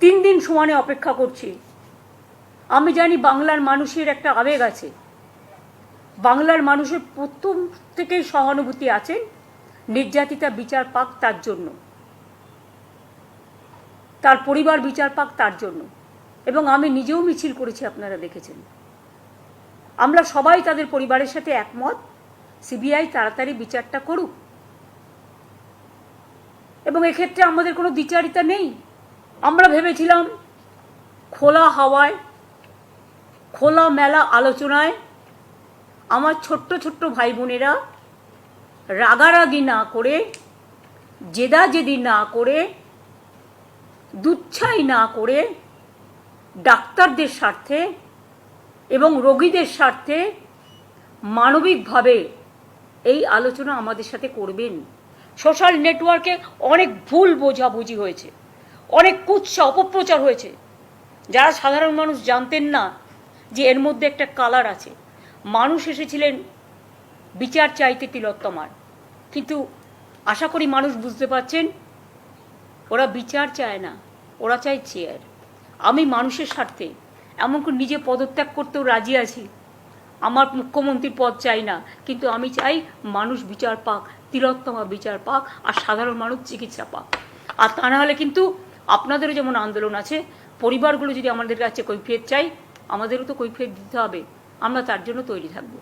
তিন দিন সমানে অপেক্ষা করছি। আমি জানি বাংলার মানুষের একটা আবেগ আছে। বাংলার মানুষের প্রথম থেকেই সহানুভূতি আছেন নির্যাতিতা বিচার পাক তার জন্য। তার পরিবার বিচার পাক তার জন্য। এবং আমি নিজেও মিছিল করেছি, আপনারা দেখেছেন। আমরা সবাই তাদের পরিবারের সাথে একমত, সিবিআই তাড়াতাড়ি বিচারটা করুক। এবং এক্ষেত্রে আমাদের কোনো দ্বিচারিতা নেই। আমরা ভেবেছিলাম খোলা হাওয়ায়, খোলা মেলা আলোচনায় আমার ছোট্ট ছোট্ট ভাই বোনেরা রাগারাগি না করে, জেদাজেদি না করে, দুচ্ছাই না করে ডাক্তারদের স্বার্থে এবং রোগীদের স্বার্থে মানবিকভাবে এই আলোচনা আমাদের সাথে করবেন। সোশ্যাল নেটওয়ার্কে অনেক ভুল বোঝাবুঝি হয়েছে। অনেক কুৎসা, অপপ্রচার হয়েছে। যারা সাধারণ মানুষ জানতেন না যে এর মধ্যে একটা কালার আছে। মানুষ এসেছিলেন, বিচার চাইতে তিলোত্তমার। কিন্তু আশা করি মানুষ বুঝতে পারছেন, ওরা বিচার চায় না, ওরা চায় চেয়ার। আমি মানুষের স্বার্থে এমনকি নিজে পদত্যাগ করতেও রাজি আছি। আমার মুখ্যমন্ত্রীর পদ চাই না, কিন্তু আমি চাই মানুষ বিচার পাক, তিলোত্তমা বিচার পাক, আর সাধারণ মানুষ চিকিৎসা পাক। আর তা না হলে কিন্তু আপনাদেরও যেমন আন্দোলন আছে, পরিবারগুলো যদি আমাদের কাছে কৈফিয়ত চাই আমাদেরও তো কৈফিয়ত দিতে হবে। আমরা তার জন্য তৈরি থাকব।